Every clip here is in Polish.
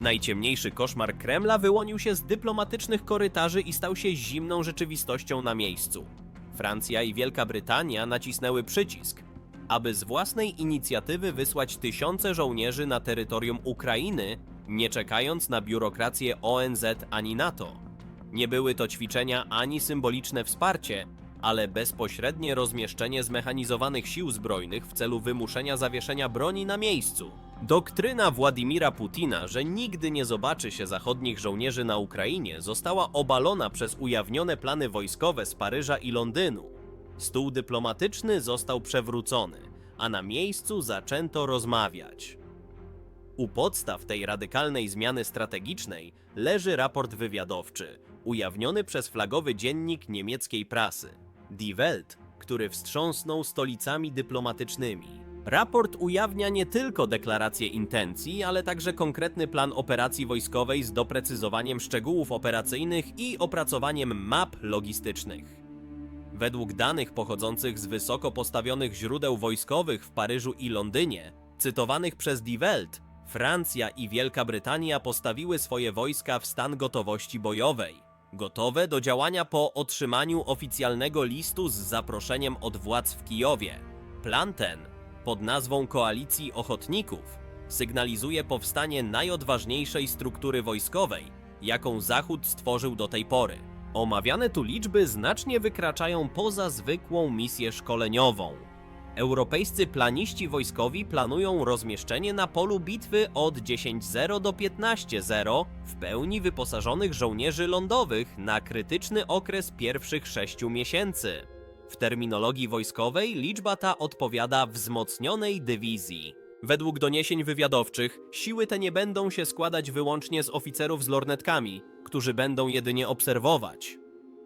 Najciemniejszy koszmar Kremla wyłonił się z dyplomatycznych korytarzy i stał się zimną rzeczywistością na miejscu. Francja i Wielka Brytania nacisnęły przycisk, aby z własnej inicjatywy wysłać tysiące żołnierzy na terytorium Ukrainy, nie czekając na biurokrację ONZ ani NATO. Nie były to ćwiczenia ani symboliczne wsparcie, ale bezpośrednie rozmieszczenie zmechanizowanych sił zbrojnych w celu wymuszenia zawieszenia broni na miejscu. Doktryna Władimira Putina, że nigdy nie zobaczy się zachodnich żołnierzy na Ukrainie, została obalona przez ujawnione plany wojskowe z Paryża i Londynu. Stół dyplomatyczny został przewrócony, a na miejscu zaczęto rozmawiać. U podstaw tej radykalnej zmiany strategicznej leży raport wywiadowczy, ujawniony przez flagowy dziennik niemieckiej prasy, Die Welt, który wstrząsnął stolicami dyplomatycznymi. Raport ujawnia nie tylko deklarację intencji, ale także konkretny plan operacji wojskowej z doprecyzowaniem szczegółów operacyjnych i opracowaniem map logistycznych. Według danych pochodzących z wysoko postawionych źródeł wojskowych w Paryżu i Londynie, cytowanych przez Die Welt, Francja i Wielka Brytania postawiły swoje wojska w stan gotowości bojowej, gotowe do działania po otrzymaniu oficjalnego listu z zaproszeniem od władz w Kijowie. Plan ten, pod nazwą Koalicji Ochotników, sygnalizuje powstanie najodważniejszej struktury wojskowej, jaką Zachód stworzył do tej pory. Omawiane tu liczby znacznie wykraczają poza zwykłą misję szkoleniową. Europejscy planiści wojskowi planują rozmieszczenie na polu bitwy od 10.0 do 15.0 w pełni wyposażonych żołnierzy lądowych na krytyczny okres pierwszych sześciu miesięcy. W terminologii wojskowej liczba ta odpowiada wzmocnionej dywizji. Według doniesień wywiadowczych, siły te nie będą się składać wyłącznie z oficerów z lornetkami, którzy będą jedynie obserwować.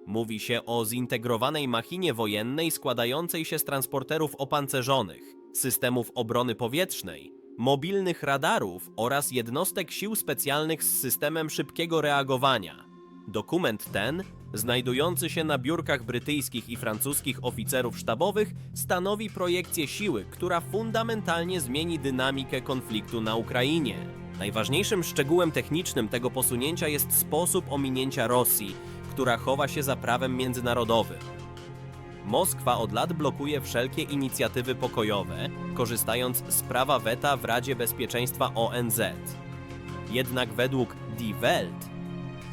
Mówi się o zintegrowanej machinie wojennej składającej się z transporterów opancerzonych, systemów obrony powietrznej, mobilnych radarów oraz jednostek sił specjalnych z systemem szybkiego reagowania. Dokument ten, znajdujący się na biurkach brytyjskich i francuskich oficerów sztabowych, stanowi projekcję siły, która fundamentalnie zmieni dynamikę konfliktu na Ukrainie. Najważniejszym szczegółem technicznym tego posunięcia jest sposób ominięcia Rosji, która chowa się za prawem międzynarodowym. Moskwa od lat blokuje wszelkie inicjatywy pokojowe, korzystając z prawa weta w Radzie Bezpieczeństwa ONZ. Jednak według Die Welt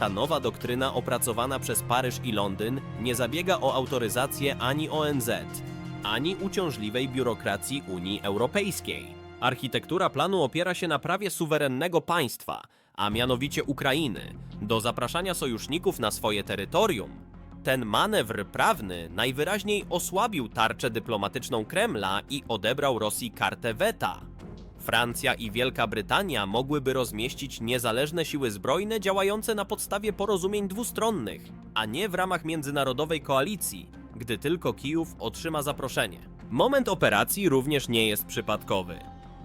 ta nowa doktryna opracowana przez Paryż i Londyn nie zabiega o autoryzację ani ONZ, ani uciążliwej biurokracji Unii Europejskiej. Architektura planu opiera się na prawie suwerennego państwa, a mianowicie Ukrainy, do zapraszania sojuszników na swoje terytorium. Ten manewr prawny najwyraźniej osłabił tarczę dyplomatyczną Kremla i odebrał Rosji kartę weta. Francja i Wielka Brytania mogłyby rozmieścić niezależne siły zbrojne działające na podstawie porozumień dwustronnych, a nie w ramach międzynarodowej koalicji, gdy tylko Kijów otrzyma zaproszenie. Moment operacji również nie jest przypadkowy.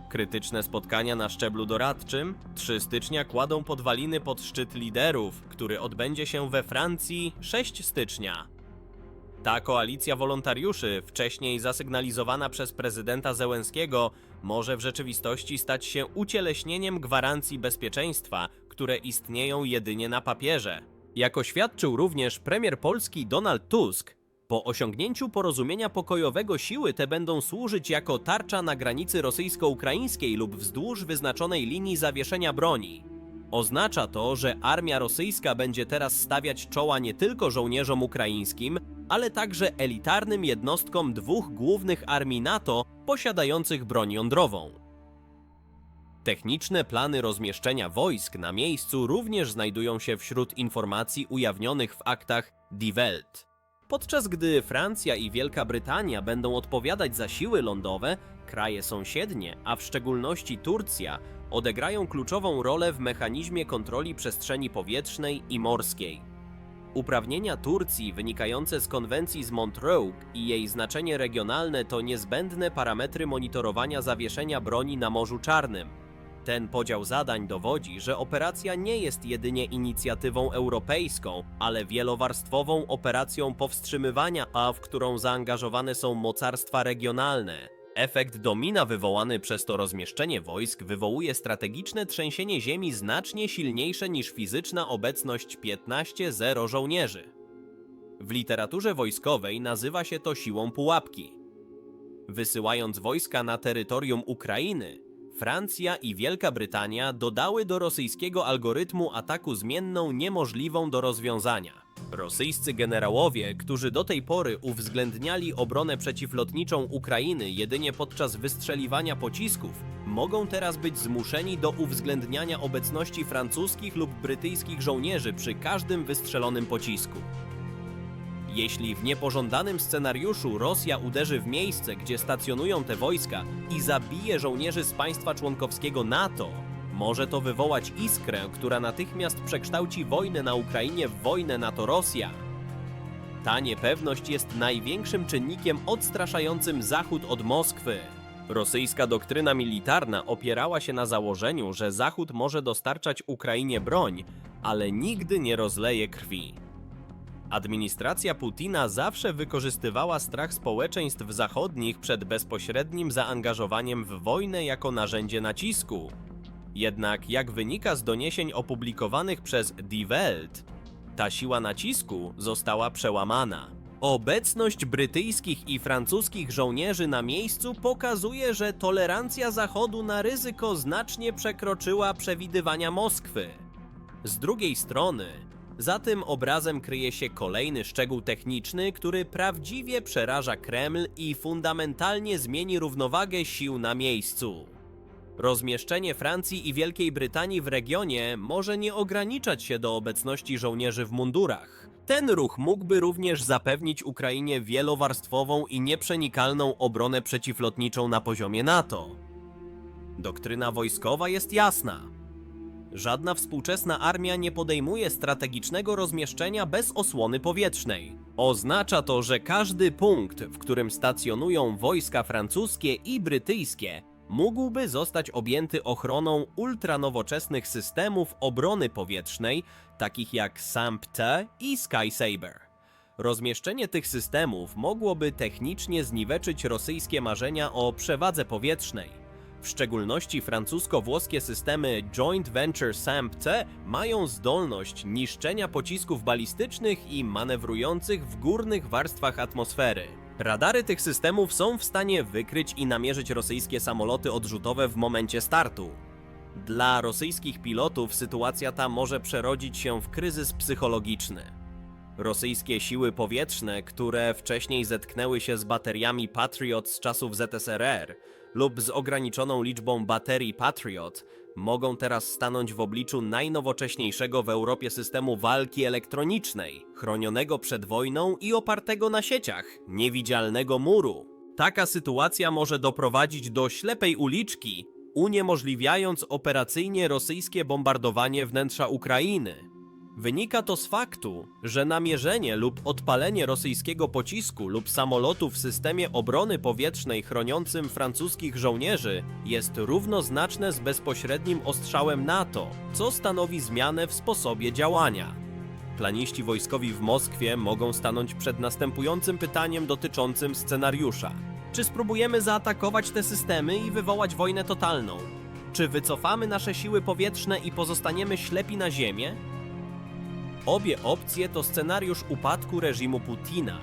Krytyczne spotkania na szczeblu doradczym 3 stycznia kładą podwaliny pod szczyt liderów, który odbędzie się we Francji 6 stycznia. Ta koalicja wolontariuszy, wcześniej zasygnalizowana przez prezydenta Zełenskiego, może w rzeczywistości stać się ucieleśnieniem gwarancji bezpieczeństwa, które istnieją jedynie na papierze. Jak oświadczył również premier Polski Donald Tusk, po osiągnięciu porozumienia pokojowego siły te będą służyć jako tarcza na granicy rosyjsko-ukraińskiej lub wzdłuż wyznaczonej linii zawieszenia broni. Oznacza to, że armia rosyjska będzie teraz stawiać czoła nie tylko żołnierzom ukraińskim, ale także elitarnym jednostkom dwóch głównych armii NATO posiadających broń jądrową. Techniczne plany rozmieszczenia wojsk na miejscu również znajdują się wśród informacji ujawnionych w aktach Die Welt. Podczas gdy Francja i Wielka Brytania będą odpowiadać za siły lądowe, kraje sąsiednie, a w szczególności Turcja, odegrają kluczową rolę w mechanizmie kontroli przestrzeni powietrznej i morskiej. Uprawnienia Turcji wynikające z konwencji z Montreux i jej znaczenie regionalne to niezbędne parametry monitorowania zawieszenia broni na Morzu Czarnym. Ten podział zadań dowodzi, że operacja nie jest jedynie inicjatywą europejską, ale wielowarstwową operacją powstrzymywania, a w którą zaangażowane są mocarstwa regionalne. Efekt domina wywołany przez to rozmieszczenie wojsk wywołuje strategiczne trzęsienie ziemi znacznie silniejsze niż fizyczna obecność 15-0 żołnierzy. W literaturze wojskowej nazywa się to siłą pułapki. Wysyłając wojska na terytorium Ukrainy, Francja i Wielka Brytania dodały do rosyjskiego algorytmu ataku zmienną niemożliwą do rozwiązania. Rosyjscy generałowie, którzy do tej pory uwzględniali obronę przeciwlotniczą Ukrainy jedynie podczas wystrzeliwania pocisków, mogą teraz być zmuszeni do uwzględniania obecności francuskich lub brytyjskich żołnierzy przy każdym wystrzelonym pocisku. Jeśli w niepożądanym scenariuszu Rosja uderzy w miejsce, gdzie stacjonują te wojska i zabije żołnierzy z państwa członkowskiego NATO, może to wywołać iskrę, która natychmiast przekształci wojnę na Ukrainie w wojnę NATO-Rosja. Ta niepewność jest największym czynnikiem odstraszającym Zachód od Moskwy. Rosyjska doktryna militarna opierała się na założeniu, że Zachód może dostarczać Ukrainie broń, ale nigdy nie rozleje krwi. Administracja Putina zawsze wykorzystywała strach społeczeństw zachodnich przed bezpośrednim zaangażowaniem w wojnę jako narzędzie nacisku. Jednak, jak wynika z doniesień opublikowanych przez Die Welt, ta siła nacisku została przełamana. Obecność brytyjskich i francuskich żołnierzy na miejscu pokazuje, że tolerancja Zachodu na ryzyko znacznie przekroczyła przewidywania Moskwy. Z drugiej strony, za tym obrazem kryje się kolejny szczegół techniczny, który prawdziwie przeraża Kreml i fundamentalnie zmieni równowagę sił na miejscu. Rozmieszczenie Francji i Wielkiej Brytanii w regionie może nie ograniczać się do obecności żołnierzy w mundurach. Ten ruch mógłby również zapewnić Ukrainie wielowarstwową i nieprzenikalną obronę przeciwlotniczą na poziomie NATO. Doktryna wojskowa jest jasna. Żadna współczesna armia nie podejmuje strategicznego rozmieszczenia bez osłony powietrznej. Oznacza to, że każdy punkt, w którym stacjonują wojska francuskie i brytyjskie, mógłby zostać objęty ochroną ultranowoczesnych systemów obrony powietrznej, takich jak SAMP-T i Sky Saber. Rozmieszczenie tych systemów mogłoby technicznie zniweczyć rosyjskie marzenia o przewadze powietrznej. W szczególności francusko-włoskie systemy Joint Venture SAMP-T mają zdolność niszczenia pocisków balistycznych i manewrujących w górnych warstwach atmosfery. Radary tych systemów są w stanie wykryć i namierzyć rosyjskie samoloty odrzutowe w momencie startu. Dla rosyjskich pilotów sytuacja ta może przerodzić się w kryzys psychologiczny. Rosyjskie siły powietrzne, które wcześniej zetknęły się z bateriami Patriot z czasów ZSRR lub z ograniczoną liczbą baterii Patriot, mogą teraz stanąć w obliczu najnowocześniejszego w Europie systemu walki elektronicznej, chronionego przed wojną i opartego na sieciach, niewidzialnego muru. Taka sytuacja może doprowadzić do ślepej uliczki, uniemożliwiając operacyjnie rosyjskie bombardowanie wnętrza Ukrainy. Wynika to z faktu, że namierzenie lub odpalenie rosyjskiego pocisku lub samolotu w systemie obrony powietrznej chroniącym francuskich żołnierzy jest równoznaczne z bezpośrednim ostrzałem NATO, co stanowi zmianę w sposobie działania. Planiści wojskowi w Moskwie mogą stanąć przed następującym pytaniem dotyczącym scenariusza. Czy spróbujemy zaatakować te systemy i wywołać wojnę totalną? Czy wycofamy nasze siły powietrzne i pozostaniemy ślepi na ziemię? Obie opcje to scenariusz upadku reżimu Putina.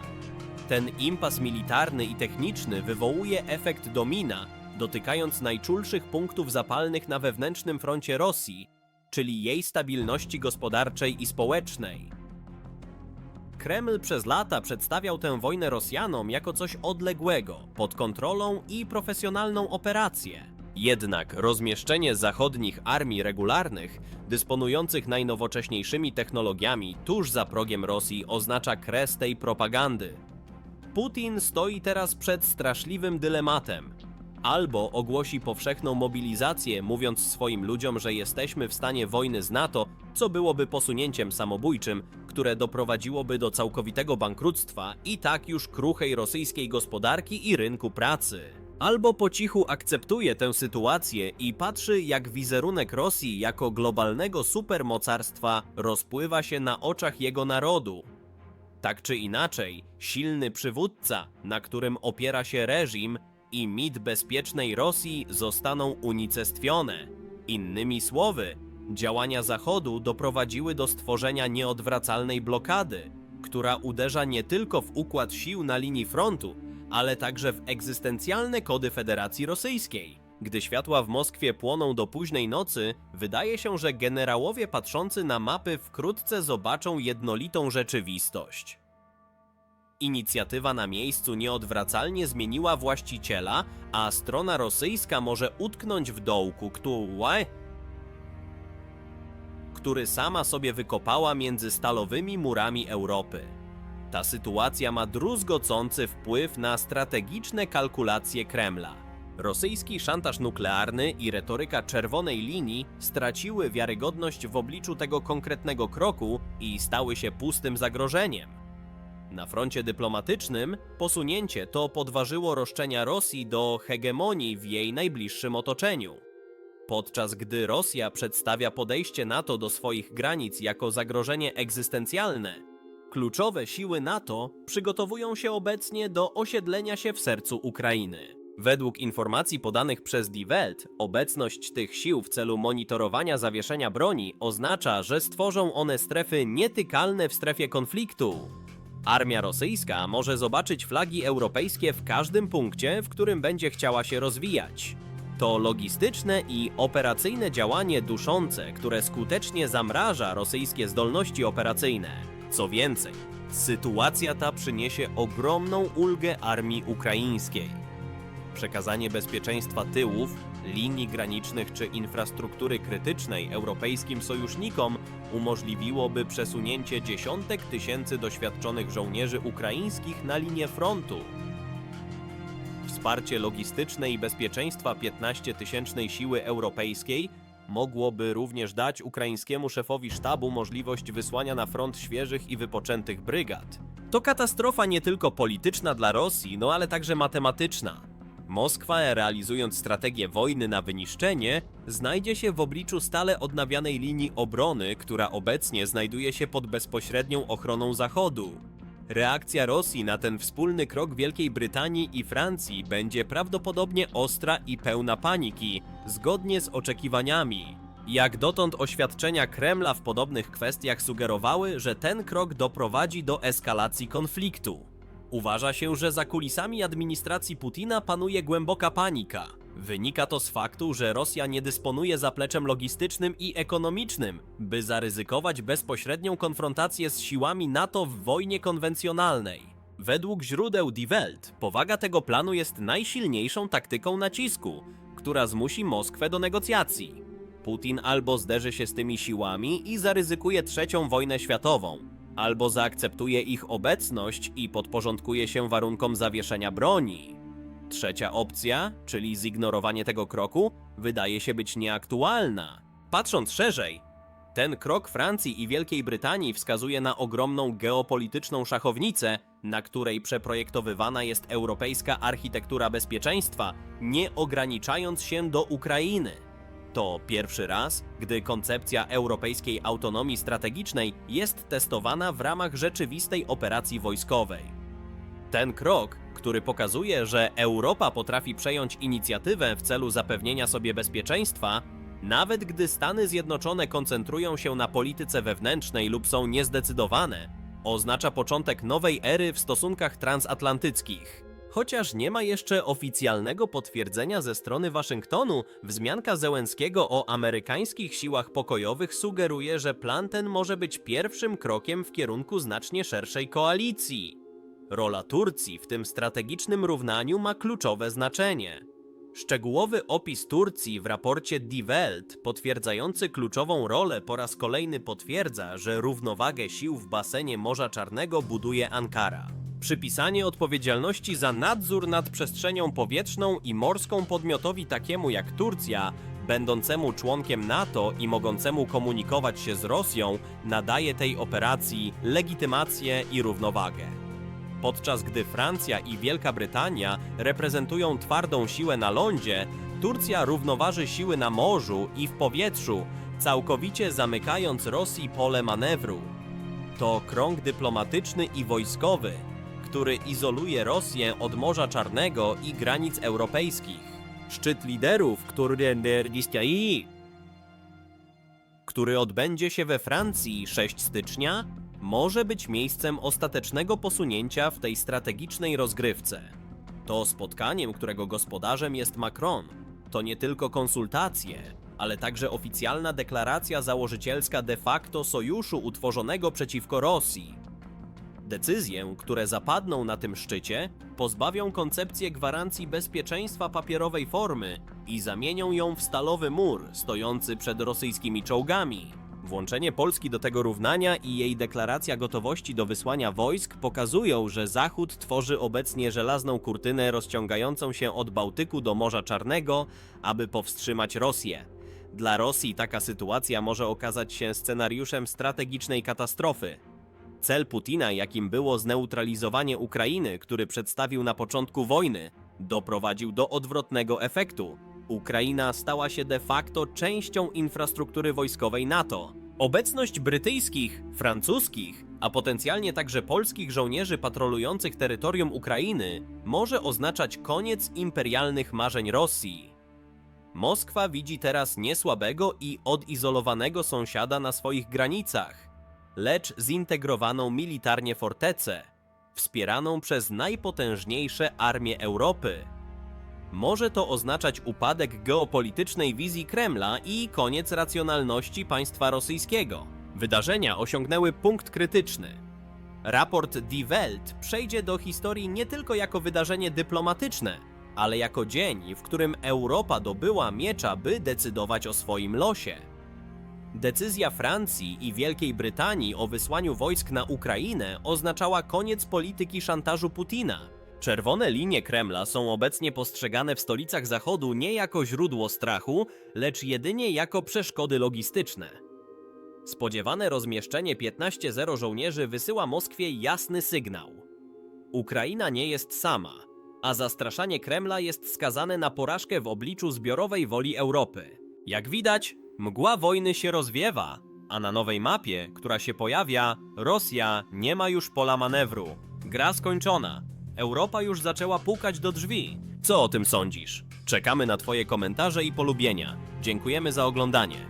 Ten impas militarny i techniczny wywołuje efekt domina, dotykając najczulszych punktów zapalnych na wewnętrznym froncie Rosji, czyli jej stabilności gospodarczej i społecznej. Kreml przez lata przedstawiał tę wojnę Rosjanom jako coś odległego, pod kontrolą i profesjonalną operację. Jednak rozmieszczenie zachodnich armii regularnych, dysponujących najnowocześniejszymi technologiami tuż za progiem Rosji, oznacza kres tej propagandy. Putin stoi teraz przed straszliwym dylematem. Albo ogłosi powszechną mobilizację, mówiąc swoim ludziom, że jesteśmy w stanie wojny z NATO, co byłoby posunięciem samobójczym, które doprowadziłoby do całkowitego bankructwa i tak już kruchej rosyjskiej gospodarki i rynku pracy. Albo po cichu akceptuje tę sytuację i patrzy, jak wizerunek Rosji jako globalnego supermocarstwa rozpływa się na oczach jego narodu. Tak czy inaczej, silny przywódca, na którym opiera się reżim, i mit bezpiecznej Rosji zostaną unicestwione. Innymi słowy, działania Zachodu doprowadziły do stworzenia nieodwracalnej blokady, która uderza nie tylko w układ sił na linii frontu, ale także w egzystencjalne kody Federacji Rosyjskiej. Gdy światła w Moskwie płoną do późnej nocy, wydaje się, że generałowie patrzący na mapy wkrótce zobaczą jednolitą rzeczywistość. Inicjatywa na miejscu nieodwracalnie zmieniła właściciela, a strona rosyjska może utknąć w dołku, który, który sama sobie wykopała między stalowymi murami Europy. Ta sytuacja ma druzgocący wpływ na strategiczne kalkulacje Kremla. Rosyjski szantaż nuklearny i retoryka czerwonej linii straciły wiarygodność w obliczu tego konkretnego kroku i stały się pustym zagrożeniem. Na froncie dyplomatycznym posunięcie to podważyło roszczenia Rosji do hegemonii w jej najbliższym otoczeniu. Podczas gdy Rosja przedstawia podejście NATO do swoich granic jako zagrożenie egzystencjalne, kluczowe siły NATO przygotowują się obecnie do osiedlenia się w sercu Ukrainy. Według informacji podanych przez Die Welt, obecność tych sił w celu monitorowania zawieszenia broni oznacza, że stworzą one strefy nietykalne w strefie konfliktu. Armia rosyjska może zobaczyć flagi europejskie w każdym punkcie, w którym będzie chciała się rozwijać. To logistyczne i operacyjne działanie duszące, które skutecznie zamraża rosyjskie zdolności operacyjne. Co więcej, sytuacja ta przyniesie ogromną ulgę armii ukraińskiej. Przekazanie bezpieczeństwa tyłów, linii granicznych czy infrastruktury krytycznej europejskim sojusznikom umożliwiłoby przesunięcie dziesiątek tysięcy doświadczonych żołnierzy ukraińskich na linię frontu. Wsparcie logistyczne i bezpieczeństwa 15-tysięcznej siły europejskiej mogłoby również dać ukraińskiemu szefowi sztabu możliwość wysłania na front świeżych i wypoczętych brygad. To katastrofa nie tylko polityczna dla Rosji, no ale także matematyczna. Moskwa, realizując strategię wojny na wyniszczenie, znajdzie się w obliczu stale odnawianej linii obrony, która obecnie znajduje się pod bezpośrednią ochroną Zachodu. Reakcja Rosji na ten wspólny krok Wielkiej Brytanii i Francji będzie prawdopodobnie ostra i pełna paniki, zgodnie z oczekiwaniami. Jak dotąd oświadczenia Kremla w podobnych kwestiach sugerowały, że ten krok doprowadzi do eskalacji konfliktu. Uważa się, że za kulisami administracji Putina panuje głęboka panika. Wynika to z faktu, że Rosja nie dysponuje zapleczem logistycznym i ekonomicznym, by zaryzykować bezpośrednią konfrontację z siłami NATO w wojnie konwencjonalnej. Według źródeł Die Welt, powaga tego planu jest najsilniejszą taktyką nacisku, która zmusi Moskwę do negocjacji. Putin albo zderzy się z tymi siłami i zaryzykuje trzecią wojnę światową, albo zaakceptuje ich obecność i podporządkuje się warunkom zawieszenia broni. Trzecia opcja, czyli zignorowanie tego kroku, wydaje się być nieaktualna. Patrząc szerzej, ten krok Francji i Wielkiej Brytanii wskazuje na ogromną geopolityczną szachownicę, na której przeprojektowywana jest europejska architektura bezpieczeństwa, nie ograniczając się do Ukrainy. To pierwszy raz, gdy koncepcja europejskiej autonomii strategicznej jest testowana w ramach rzeczywistej operacji wojskowej. Ten krok, który pokazuje, że Europa potrafi przejąć inicjatywę w celu zapewnienia sobie bezpieczeństwa, nawet gdy Stany Zjednoczone koncentrują się na polityce wewnętrznej lub są niezdecydowane, oznacza początek nowej ery w stosunkach transatlantyckich. Chociaż nie ma jeszcze oficjalnego potwierdzenia ze strony Waszyngtonu, wzmianka Zełenskiego o amerykańskich siłach pokojowych sugeruje, że plan ten może być pierwszym krokiem w kierunku znacznie szerszej koalicji. Rola Turcji w tym strategicznym równaniu ma kluczowe znaczenie. Szczegółowy opis Turcji w raporcie Die Welt, potwierdzający kluczową rolę, po raz kolejny potwierdza, że równowagę sił w basenie Morza Czarnego buduje Ankara. Przypisanie odpowiedzialności za nadzór nad przestrzenią powietrzną i morską podmiotowi takiemu jak Turcja, będącemu członkiem NATO i mogącemu komunikować się z Rosją, nadaje tej operacji legitymację i równowagę. Podczas gdy Francja i Wielka Brytania reprezentują twardą siłę na lądzie, Turcja równoważy siły na morzu i w powietrzu, całkowicie zamykając Rosji pole manewru. To krąg dyplomatyczny i wojskowy, który izoluje Rosję od Morza Czarnego i granic europejskich. Szczyt liderów, który który odbędzie się we Francji 6 stycznia, może być miejscem ostatecznego posunięcia w tej strategicznej rozgrywce. To spotkaniem, którego gospodarzem jest Macron, to nie tylko konsultacje, ale także oficjalna deklaracja założycielska de facto sojuszu utworzonego przeciwko Rosji. Decyzje, które zapadną na tym szczycie, pozbawią koncepcję gwarancji bezpieczeństwa papierowej formy i zamienią ją w stalowy mur stojący przed rosyjskimi czołgami. Włączenie Polski do tego równania i jej deklaracja gotowości do wysłania wojsk pokazują, że Zachód tworzy obecnie żelazną kurtynę rozciągającą się od Bałtyku do Morza Czarnego, aby powstrzymać Rosję. Dla Rosji taka sytuacja może okazać się scenariuszem strategicznej katastrofy. Cel Putina, jakim było zneutralizowanie Ukrainy, który przedstawił na początku wojny, doprowadził do odwrotnego efektu. Ukraina stała się de facto częścią infrastruktury wojskowej NATO. Obecność brytyjskich, francuskich, a potencjalnie także polskich żołnierzy patrolujących terytorium Ukrainy może oznaczać koniec imperialnych marzeń Rosji. Moskwa widzi teraz niesłabego i odizolowanego sąsiada na swoich granicach, lecz zintegrowaną militarnie fortecę, wspieraną przez najpotężniejsze armie Europy. Może to oznaczać upadek geopolitycznej wizji Kremla i koniec racjonalności państwa rosyjskiego. Wydarzenia osiągnęły punkt krytyczny. Raport Die Welt przejdzie do historii nie tylko jako wydarzenie dyplomatyczne, ale jako dzień, w którym Europa dobyła miecza, by decydować o swoim losie. Decyzja Francji i Wielkiej Brytanii o wysłaniu wojsk na Ukrainę oznaczała koniec polityki szantażu Putina. Czerwone linie Kremla są obecnie postrzegane w stolicach Zachodu nie jako źródło strachu, lecz jedynie jako przeszkody logistyczne. Spodziewane rozmieszczenie 15-0 żołnierzy wysyła Moskwie jasny sygnał. Ukraina nie jest sama, a zastraszanie Kremla jest skazane na porażkę w obliczu zbiorowej woli Europy. Jak widać, mgła wojny się rozwiewa, a na nowej mapie, która się pojawia, Rosja nie ma już pola manewru. Gra skończona. Europa już zaczęła pukać do drzwi. Co o tym sądzisz? Czekamy na Twoje komentarze i polubienia. Dziękujemy za oglądanie.